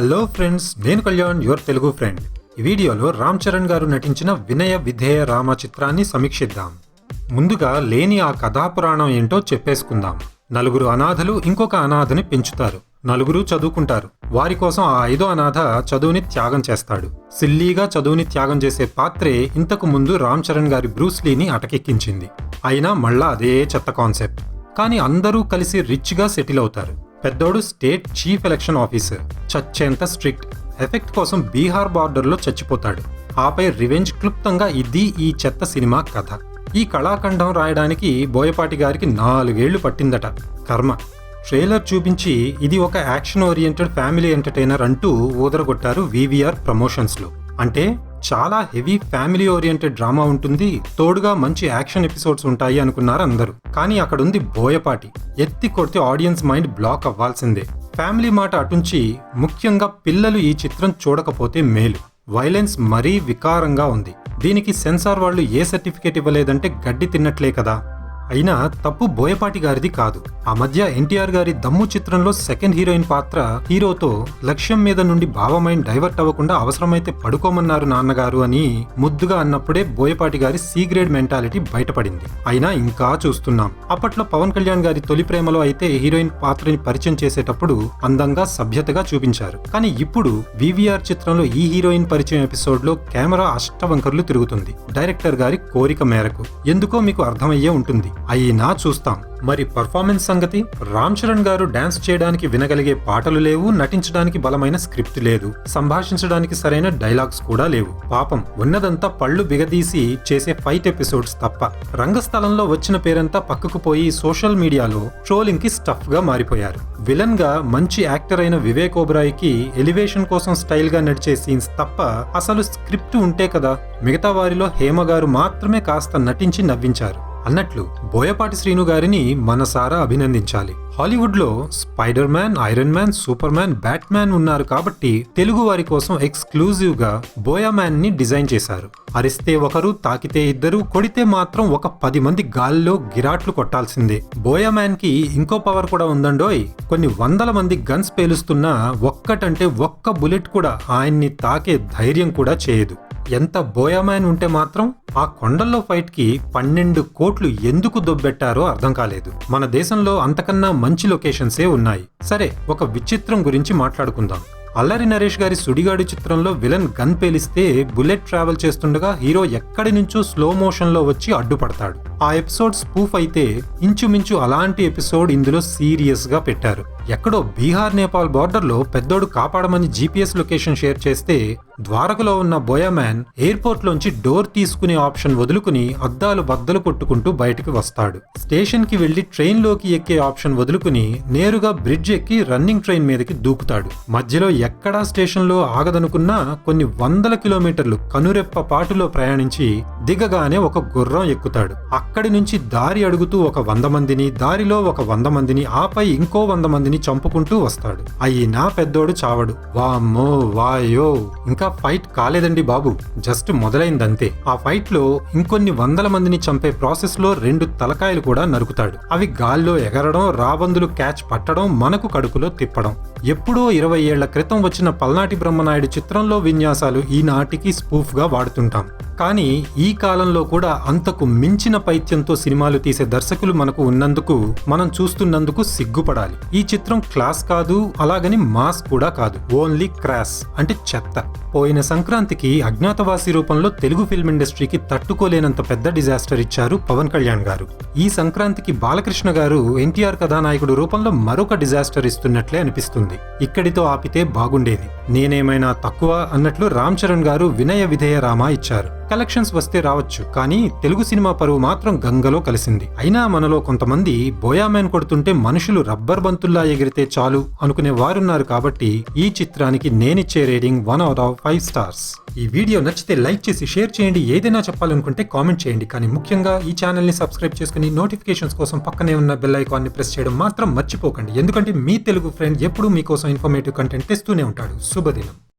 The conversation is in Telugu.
హలో ఫ్రెండ్స్ నేను కళ్యాణ్ యువర్ తెలుగు ఫ్రెండ్ ఈ వీడియోలో రామ్ చరణ్ గారు నటించిన వినయ విధేయ రామ చిత్రాన్ని సమీక్షిద్దాం. ముందుగా లేని ఆ కథాపురాణం ఏంటో చెప్పేసుకుందాం. నలుగురు అనాథలు ఇంకొక అనాథని పెంచుతారు. నలుగురు చదువుకుంటారు. వారి కోసం ఆ ఐదో అనాథ చదువుని త్యాగం చేస్తాడు. సిల్లీగా చదువుని త్యాగం చేసే పాత్రే ఇంతకు ముందు రామ్ చరణ్ గారి బ్రూస్లీని అటకెక్కించింది. అయినా మళ్ళా అదే చెత్త కాన్సెప్ట్. కానీ అందరూ కలిసి రిచ్గా సెటిల్ అవుతారు. పెద్దోడు స్టేట్ చీఫ్ ఎలక్షన్ ఆఫీసర్. చచ్చేంత స్ట్రిక్ట్. ఎఫెక్ట్ కోసం బీహార్ బార్డర్లో చచ్చిపోతాడు. ఆపై రివెంజ్ క్లుప్తంగా ఇది ఈ చెత్త సినిమా కథ. ఈ కళాఖండం రాయడానికి బోయపాటి గారికి నాలుగేళ్ళు పట్టిందట. కర్మ. ట్రైలర్ చూపించి ఇది ఒక యాక్షన్ ఓరియంటెడ్ ఫ్యామిలీ ఎంటర్టైనర్ అంటూ ఊదరగొట్టారు వివిఆర్ ప్రమోషన్స్లో. అంటే చాలా హెవీ ఫ్యామిలీ ఓరియంటెడ్ డ్రామా ఉంటుంది. తోడుగా మంచి యాక్షన్ ఎపిసోడ్స్ ఉంటాయి అనుకున్నారు అందరూ. కానీ అక్కడుంది బోయపాటి. ఎత్తి కొడితే ఆడియన్స్ మైండ్ బ్లాక్ అవ్వాల్సిందే. ఫ్యామిలీ మాట అటుంచి ముఖ్యంగా పిల్లలు ఈ చిత్రం చూడకపోతే మేలు. వైలెన్స్ మరీ వికారంగా ఉంది. దీనికి సెన్సార్ వాళ్ళు ఏ సర్టిఫికేట్ ఇవ్వలేదంటే గడ్డి తిన్నట్లే కదా. అయినా తప్పు బోయపాటి గారిది కాదు. ఆ మధ్య ఎన్టీఆర్ గారి దమ్ము చిత్రంలో సెకండ్ హీరోయిన్ పాత్ర హీరోతో లక్ష్యం మీద నుండి భావమైన డైవర్ట్ అవ్వకుండా అవసరమైతే పడుకోమన్నారు నాన్నగారు అని ముద్దుగా అన్నప్పుడే బోయపాటి గారి సి గ్రేడ్ మెంటాలిటీ బయటపడింది. అయినా ఇంకా చూస్తున్నాం. అప్పట్లో పవన్ కళ్యాణ్ గారి తొలి ప్రేమలో అయితే హీరోయిన్ పాత్రని పరిచయం చేసేటప్పుడు అందంగా సభ్యతగా చూపించారు. కానీ ఇప్పుడు వివిఆర్ చిత్రంలో ఈ హీరోయిన్ పరిచయం ఎపిసోడ్లో కెమెరా అష్టవంకర్లు తిరుగుతుంది. డైరెక్టర్ గారి కోరిక మేరకు. ఎందుకో మీకు అర్థమయ్యే ఉంటుంది. అయినా చూస్తాం. మరి పర్ఫార్మెన్స్ సంగతి? రామ్ చరణ్ గారు డాన్స్ చేయడానికి వినగలిగే పాటలు లేవు నటించడానికి బలమైన స్క్రిప్ట్ లేదు సంభాషించడానికి సరైన డైలాగ్స్ కూడా లేవు. పాపం ఉన్నదంతా పళ్ళు బిగదీసి చేసే ఫైట్ ఎపిసోడ్స్ తప్ప. రంగస్థలంలో వచ్చిన పేరంతా పక్కకు పోయి సోషల్ మీడియాలో ట్రోలింగ్కి స్టఫ్గా మారిపోయారు. విలన్గా మంచి యాక్టర్ అయిన వివేక్ ఓబ్రాయ్కి ఎలివేషన్ కోసం స్టైల్గా నడిచే సీన్స్ తప్ప అసలు స్క్రిప్ట్ ఉంటే కదా మిగతా వారిలో హేమ గారు మాత్రమే కాస్త నటించి నవ్వించారు. అన్నట్లు బోయపాటి శ్రీను గారిని మనసారా అభినందించాలి. హాలీవుడ్లో Spider Man Iron Man Superman Batman ఉన్నారు కాబట్టి తెలుగు వారి కోసం ఎక్స్క్లూజివ్గా బోయా మ్యాన్ని డిజైన్ చేశారు. అరిస్తే ఒకరు తాకితే ఇద్దరు కొడితే మాత్రం ఒక పది మంది గాల్లో గిరాట్లు కొట్టాల్సిందే. బోయా మ్యాన్కి ఇంకో పవర్ కూడా ఉందండోయ్. కొన్ని వందల మంది గన్స్ పేలుస్తున్నా ఒక్కటంటే ఒక్క బుల్లెట్ కూడా ఆయన్ని తాకే ధైర్యం కూడా చేయదు. ఎంత బోయామ్యాన్ ఉంటే మాత్రం ఆ కొండల్లో ఫైట్కి పన్నెండు కోట్లు ఎందుకు దొబ్బెట్టారో అర్థం కాలేదు. మన దేశంలో అంతకన్నా మంచి లొకేషన్సే ఉన్నాయి. సరే ఒక విచిత్రం గురించి మాట్లాడుకుందాం. అల్లరి నరేష్ గారి సుడిగాడు చిత్రంలో విలన్ గన్ పేలిస్తే బుల్లెట్ ట్రావెల్ చేస్తుండగా హీరో ఎక్కడి నుంచో స్లో మోషన్లో వచ్చి అడ్డుపడతాడు. ఆ ఎపిసోడ్ స్పూఫ్ అయితే ఇంచుమించు అలాంటి ఎపిసోడ్ ఇందులో సీరియస్గా పెట్టారు. ఎక్కడో బీహార్ నేపాల్ బార్డర్లో పెద్దోడు కాపాడమని జీపీఎస్ లొకేషన్ షేర్ చేస్తే ద్వారకలో ఉన్న బోయామ్యాన్ ఎయిర్పోర్ట్లోంచి డోర్ తీసుకునే ఆప్షన్ వదులుకుని అద్దాలు బద్దలు కొట్టుకుంటూ బయటికి వస్తాడు. స్టేషన్కి వెళ్ళి ట్రైన్లోకి ఎక్కే ఆప్షన్ వదులుకుని నేరుగా బ్రిడ్జ్ ఎక్కి రన్నింగ్ ట్రైన్ మీదకి దూకుతాడు. మధ్యలో ఎక్కడా స్టేషన్లో ఆగదనుకున్నా కొన్ని వందల కిలోమీటర్లు కనురెప్ప పాటులో ప్రయాణించి దిగగానే ఒక గుర్రం ఎక్కుతాడు. అక్కడి నుంచి దారి అడుగుతూ ఒక వంద మందిని దారిలో ఒక వంద మందిని ఆపై ఇంకో వంద మందిని చంపుకుంటూ వస్తాడు. అయినా పెద్దోడు చావడు. వామ్మో వాయో. ఇంకా ఫైట్ కాలేదండి బాబు. జస్ట్ మొదలైందంతే. ఆ ఫైట్లో ఇంకొన్ని వందల మందిని చంపే ప్రాసెస్లో రెండు తలకాయలు కూడా నరుకుతాడు. అవి గాల్లో ఎగరడం రాబందులు క్యాచ్ పట్టడం మనకు కడుపులో తిప్పడం. ఎప్పుడో ఇరవై ఏళ్ళ క్రితం వచ్చిన పల్నాటి బ్రహ్మనాయుడు చిత్రంలో విన్యాసాలు ఈనాటికి స్పూఫ్గా వాడుతుంటాం. కానీ ఈ కాలంలో కూడా అంతకు మించిన పై పైత్యంతో సినిమాలు తీసే దర్శకులు మనకు ఉన్నందుకు మనం చూస్తున్నందుకు సిగ్గుపడాలి. ఈ చిత్రం క్లాస్ కాదు అలాగని మాస్ కూడా కాదు. ఓన్లీ క్రాస్ అంటే చెత్త. పోయిన సంక్రాంతికి అజ్ఞాతవాసి రూపంలో తెలుగు ఫిల్మ్ ఇండస్ట్రీకి తట్టుకోలేనంత పెద్ద డిజాస్టర్ ఇచ్చారు పవన్ కళ్యాణ్ గారు. ఈ సంక్రాంతికి బాలకృష్ణ గారు ఎన్టీఆర్ కథానాయకుడు రూపంలో మరొక డిజాస్టర్ ఇస్తున్నట్లే అనిపిస్తుంది. ఇక్కడితో ఆపితే బాగుండేది. నేనేమైనా తక్కువ అన్నట్లు రామ్ చరణ్ గారు వినయ విధేయ రామ ఇచ్చారు. కలెక్షన్స్ వస్తే రావచ్చు కానీ తెలుగు సినిమా పరువు మాత్రం గంగలో కలిసింది. అయినా మనలో కొంతమంది బోయామెన్ కొడుతుంటే మనుషులు రబ్బర్ బంతుల్లా ఎగిరితే చాలు అనుకునే వారున్నారు కాబట్టి ఈ చిత్రానికి నేనిచ్చే rating one out of five stars. ఈ వీడియో నచ్చితే లైక్ చేసి షేర్ చేయండి. ఏదైనా చెప్పాలనుకుంటే కామెంట్ చేయండి. కానీ ముఖ్యంగా ఈ ఛానల్ని సబ్స్క్రైబ్ చేసుకుని నోటిఫికేషన్స్ కోసం పక్కనే ఉన్న బెల్ ఐకాన్ని ప్రెస్ చేయడం మాత్రం మర్చిపోకండి. ఎందుకంటే మీ తెలుగు ఫ్రెండ్ ఎప్పుడూ మీకోసం ఇన్ఫర్మేటివ్ కంటెంట్ తెస్తూనే ఉంటాడు. శుభదినం.